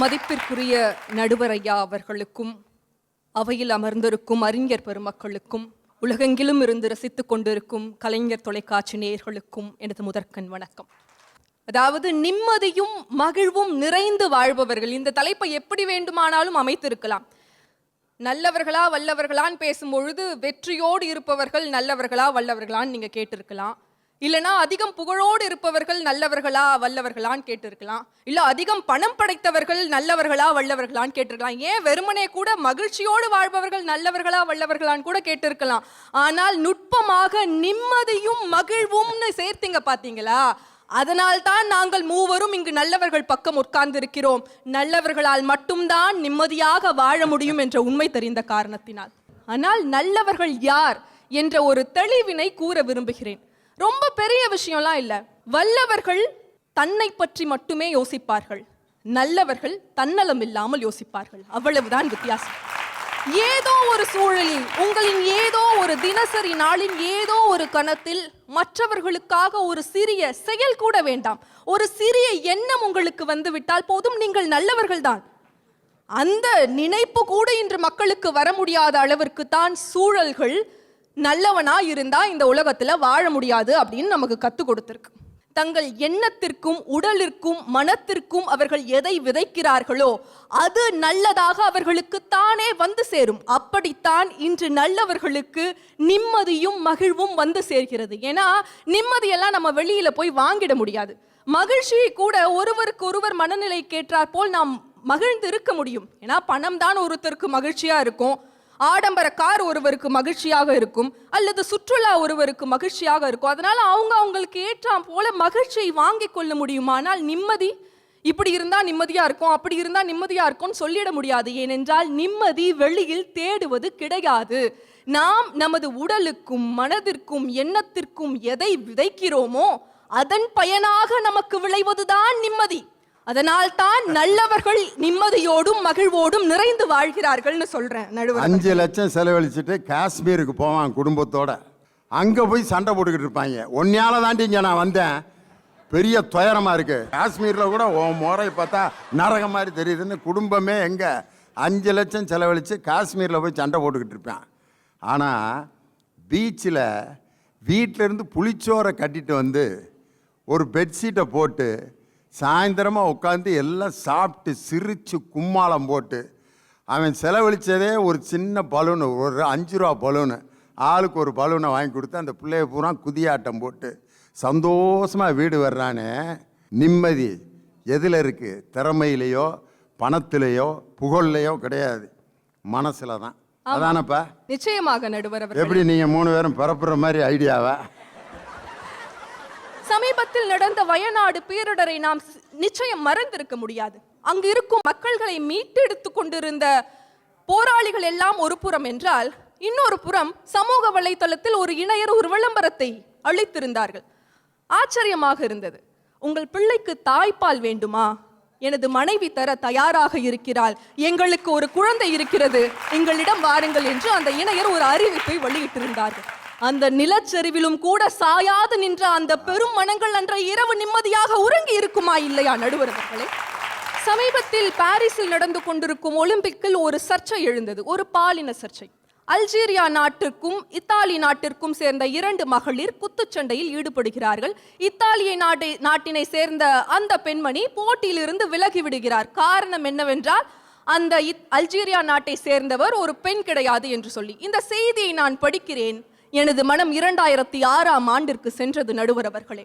மதிப்பிற்குரிய நடுவர் ஐயா அவர்களுக்கும் அவையில் அமர்ந்திருக்கும் அறிஞர் பெருமக்களுக்கும் உலகெங்கிலும் இருந்து ரசித்து கொண்டிருக்கும் கலைஞர் தொலைக்காட்சி நேயர்களுக்கும் எனது முதற்கண் வணக்கம். அதாவது நிம்மதியும் மகிழ்வும் நிறைந்து வாழ்பவர்கள். இந்த தலைப்பை எப்படி வேண்டுமானாலும் அமைத்திருக்கலாம். நல்லவர்களா வல்லவர்களான்னு பேசும்பொழுது வெற்றியோடு இருப்பவர்கள் நல்லவர்களா வல்லவர்களான்னு நீங்கள் கேட்டிருக்கலாம். இல்லைனா அதிகம் புகழோடு இருப்பவர்கள் நல்லவர்களா வல்லவர்களான்னு கேட்டிருக்கலாம். இல்லை அதிகம் பணம் படைத்தவர்கள் நல்லவர்களா வல்லவர்களான்னு கேட்டிருக்கலாம். ஏன் வெறுமனே கூட மகிழ்ச்சியோடு வாழ்பவர்கள் நல்லவர்களா வல்லவர்களான்னு கூட கேட்டிருக்கலாம். ஆனால் நுட்பமாக நிம்மதியும் மகிழ்வும்னு சேர்த்திங்க பார்த்தீங்களா அதனால் தான் நாங்கள் மூவரும் இங்கு நல்லவர்கள் பக்கம் உட்கார்ந்திருக்கிறோம். நல்லவர்களால் மட்டும்தான் நிம்மதியாக வாழ முடியும் என்ற உண்மை தெரிந்த காரணத்தினால். ஆனால் நல்லவர்கள் யார் என்ற ஒரு தெளிவினை கூற விரும்புகிறேன். ரொம்ப பெரிய விஷயம்லாம் இல்லை. வல்லவர்கள் தன்னை பற்றி மட்டுமே யோசிப்பார்கள். நல்லவர்கள் தன்னலம் இல்லாமல் யோசிப்பார்கள். அவ்வளவுதான் வித்தியாசம். ஏதோ ஒரு சூழலில் உங்களின் ஏதோ ஒரு தினசரி நாளின் ஏதோ ஒரு கணத்தில் மற்றவர்களுக்காக ஒரு சிறிய செயல் கூட வேண்டாம். ஒரு சிறிய எண்ணம் உங்களுக்கு வந்துவிட்டால் போதும் நீங்கள் நல்லவர்கள்தான். அந்த நினைப்பு கூட இன்று மக்களுக்கு வர முடியாத அளவிற்கு தான் சூழல்கள் நல்லவனா இருந்தா இந்த உலகத்துல வாழ முடியாது அப்படின்னு நமக்கு கத்து கொடுத்துருக்கு. தங்கள் எண்ணத்திற்கும் உடலிற்கும் மனத்திற்கும் அவர்கள் எதை விதைக்கிறார்களோ அது நல்லதாக அவர்களுக்கு தானே வந்து சேரும். அப்படித்தான் இன்று நல்லவர்களுக்கு நிம்மதியும் மகிழ்வும் வந்து சேர்கிறது. ஏன்னா நிம்மதியெல்லாம் நம்ம வெளியில போய் வாங்கிட முடியாது. மகிழ்ச்சியை கூட ஒருவருக்கு ஒருவர் மனநிலை கேட்டார் போல் நாம் மகிழ்ந்து இருக்க முடியும். ஏன்னா பணம் தான் ஒருத்தருக்கு மகிழ்ச்சியா இருக்கும். ஆடம்பர கார் ஒருவருக்கு மகிழ்ச்சியாக இருக்கும் அல்லது சுற்றுலா ஒருவருக்கு மகிழ்ச்சியாக இருக்கும். அதனால அவங்க அவங்களுக்கு ஏற்றாம் போல மகிழ்ச்சியை வாங்கிக் கொள்ள முடியுமானால் நிம்மதி. இப்படி இருந்தால் நிம்மதியாக இருக்கும் அப்படி இருந்தால் நிம்மதியாக இருக்கும்னு சொல்லிட முடியாது. ஏனென்றால் நிம்மதி வெளியில் தேடுவது கிடையாது. நாம் நமது உடலுக்கும் மனதிற்கும் எண்ணத்திற்கும் எதை விதைக்கிறோமோ அதன் பயனாக நமக்கு விளைவதுதான் நிம்மதி. அதனால் தான் நல்லவர்கள் நிம்மதியோடும் மகிழ்வோடும் நிறைந்து வாழ்கிறார்கள்னு சொல்றேன் நடுவர் அஞ்சு லட்சம் செலவழிச்சிட்டு காஷ்மீருக்கு போவான் குடும்பத்தோட. அங்கே போய் சண்டை போட்டுக்கிட்டு இருப்பாங்க. ஒன்னையால தாண்டி இங்கே நான் வந்தேன். பெரிய துயரமா இருக்கு. காஷ்மீரில் கூட உன் முறை பார்த்தா நரகம் மாதிரி தெரியுதுன்னு குடும்பமே எங்கே? அஞ்சு லட்சம் செலவழித்து காஷ்மீரில் போய் சண்டை போட்டுக்கிட்டு இருப்பேன். ஆனால் பீச்சில் வீட்டிலேருந்து புளிச்சோரை கட்டிட்டு வந்து ஒரு பெட்ஷீட்டை போட்டு சாயந்தரமாக உட்காந்து எல்லாம் சாப்பிட்டு சிரித்து கும்மாளம் போட்டு அவன் செலவழித்ததே ஒரு சின்ன பலூனு ஒரு அஞ்சு ரூபா பலூனு. ஆளுக்கு ஒரு பலூனை வாங்கி கொடுத்து அந்த பிள்ளைய பூரா குதியாட்டம் போட்டு சந்தோஷமாக வீடு வர்றானே. நிம்மதி எதில் இருக்குது திறமையிலையோ பணத்திலேயோ புகழ்லையோ கிடையாது. மனசில் தான் அதானப்பா? நிச்சயமாக நடுவர் எப்படி நீங்கள் மூணு பேரும் பரப்புற மாதிரி ஐடியாவா? சமீபத்தில் நடந்த வயநாடு பேரிடரை நாம் நிச்சயம் மறந்திருக்க முடியாது. அங்கு இருக்கும் மக்கள்களை மீட்டெடுத்து கொண்டிருந்த போராளிகள் எல்லாம் ஒரு புறம் என்றால் இன்னொரு புறம் சமூக வலைத்தளத்தில் ஒரு இணையர் ஒரு விளம்பரத்தை அளித்திருந்தார்கள். ஆச்சரியமாக இருந்தது. உங்கள் பிள்ளைக்கு தாய்ப்பால் வேண்டுமா? எனது மனைவி தர தயாராக இருக்கிறாள். எங்களுக்கு ஒரு குழந்தை இருக்கிறது. எங்களிடம் வாருங்கள் என்று அந்த இணையர் ஒரு அறிவிப்பை வெளியிட்டிருந்தார்கள். அந்த நிலச்சரிவிலும் கூட சாயாது நின்ற அந்த பெரும் மனங்கள் அன்றைய இரவு நிம்மதியாக உறங்கி இருக்குமா இல்லையா நடுவர் அவர்களே? சமீபத்தில் பாரிஸில் நடந்து கொண்டிருக்கும் ஒலிம்பிக்கில் ஒரு சர்ச்சை எழுந்தது ஒரு பாலின சர்ச்சை. அல்ஜீரியா நாட்டிற்கும் இத்தாலி நாட்டிற்கும் சேர்ந்த இரண்டு மகளிர் குத்துச்சண்டையில் ஈடுபடுகிறார்கள். இத்தாலிய நாட்டை நாட்டினை சேர்ந்த அந்த பெண்மணி போட்டியிலிருந்து விலகி விடுகிறார். காரணம் என்னவென்றால் அந்த இத்- அல்ஜீரியா நாட்டை சேர்ந்தவர் ஒரு பெண் கிடையாது என்று சொல்லி. இந்த செய்தியை நான் படிக்கிறேன். எனது மனம் இரண்டாயிரத்தி ஆறாம் ஆண்டிற்கு சென்றது நடுவர் அவர்களே.